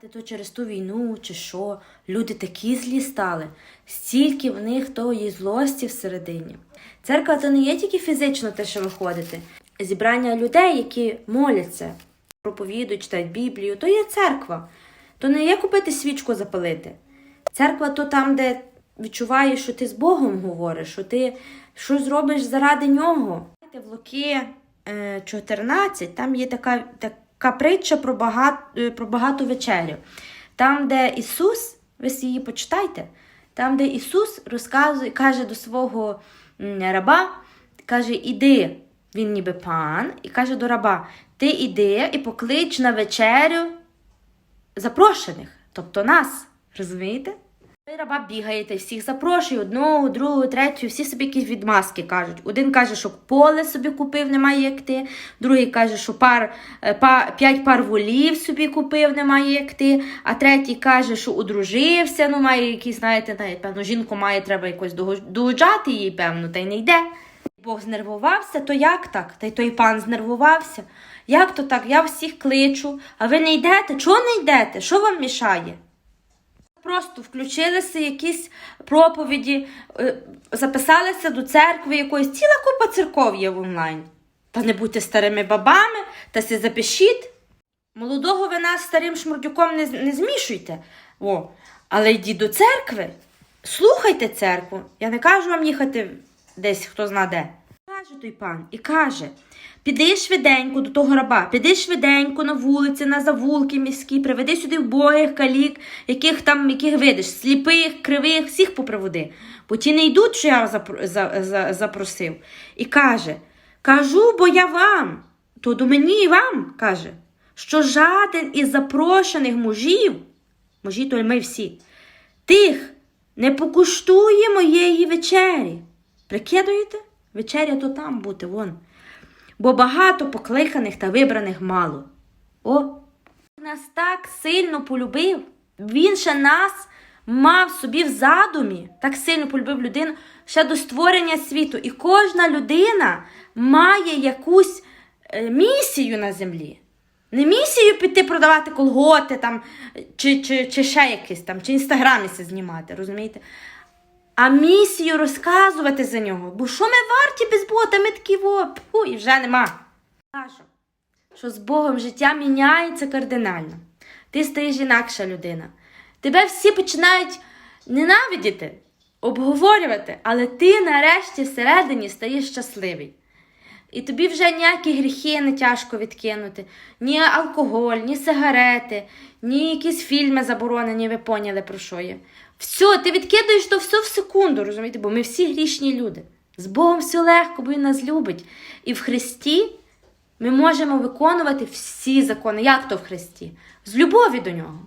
Знаєте, то через ту війну чи що, люди такі злі стали, стільки в них тої злості всередині. Церква це не є тільки фізично те, що ви ходите. Зібрання людей, які моляться, проповідують, читають Біблію, то є церква. То не є купити свічку запалити. Церква то там, де відчуваєш, що ти з Богом говориш, що ти щось зробиш заради нього. В Луки е, 14 там є така, така притча про, багат, е, про багату вечерю. Там, де Ісус, ви її почитайте, там, де Ісус розказує, каже до свого раба, каже, іди, він ніби пан, і каже до раба: ти іди і поклич на вечерю запрошених, тобто нас. Розумієте? Ви раба бігаєте, всіх запрошує, одного, другого, третього, всі собі якісь відмазки кажуть. Один каже, що поле собі купив, немає як ти. Другий каже, що пар, е, па, п'ять пар волів собі купив, немає як ти. А третій каже, що одружився, ну має якісь, знаєте, навіть, певно, жінку має, треба якось догоджати їй, певно, та й не йде. Бог знервувався, то як так? Та й той пан знервувався. Як то так? Я всіх кличу, а ви не йдете? Чого не йдете? Що вам мішає? Просто включилися якісь проповіді, е, записалися до церкви якоїсь. Ціла купа церков є в онлайн. Та не будьте старими бабами, та се запишіть. Молодого вина з старим шмурдюком не, не змішуйте. О, але йдіть до церкви, слухайте церкву. Я не кажу вам їхати десь хто зна де. Каже той пан і каже: піди швиденько до того раба, піди швиденько на вулиці, на завулки міські, приведи сюди вбогих, калік, яких там, яких видиш, сліпих, кривих, всіх поприводи. Бо ті не йдуть, що я запро- за, за, запросив. І каже: Кажу, бо я вам, то до мені і вам каже, що жаден із запрошених мужів, мужі, то ми всі, тих не покуштує моєї вечері. Прикидуєте? Вечеря то там бути, вон. Бо багато покликаних та вибраних мало. О, нас так сильно полюбив. Він ще нас мав собі в задумі, так сильно полюбив людину ще до створення світу. І кожна людина має якусь е, місію на землі. Не місію піти продавати колготи там, чи, чи, чи ще якісь там, чи інстаграміси знімати, розумієте? А місію розказувати за нього. Бо що ми варті без Бога? Та ми такі во, пу, і вже нема. Кажу, що з Богом життя міняється кардинально. Ти стаєш інакша людина. Тебе всі починають ненавидіти, обговорювати, але ти нарешті всередині стаєш щасливий. І тобі вже ніякі гріхи не тяжко відкинути, ні алкоголь, ні сигарети, ні якісь фільми заборонені, ви поняли про що я. Все, ти відкидаєш то все в секунду, розумієте, бо ми всі грішні люди. З Богом все легко, бо Він нас любить. І в Христі ми можемо виконувати всі закони. Як то в Христі? З любові до нього.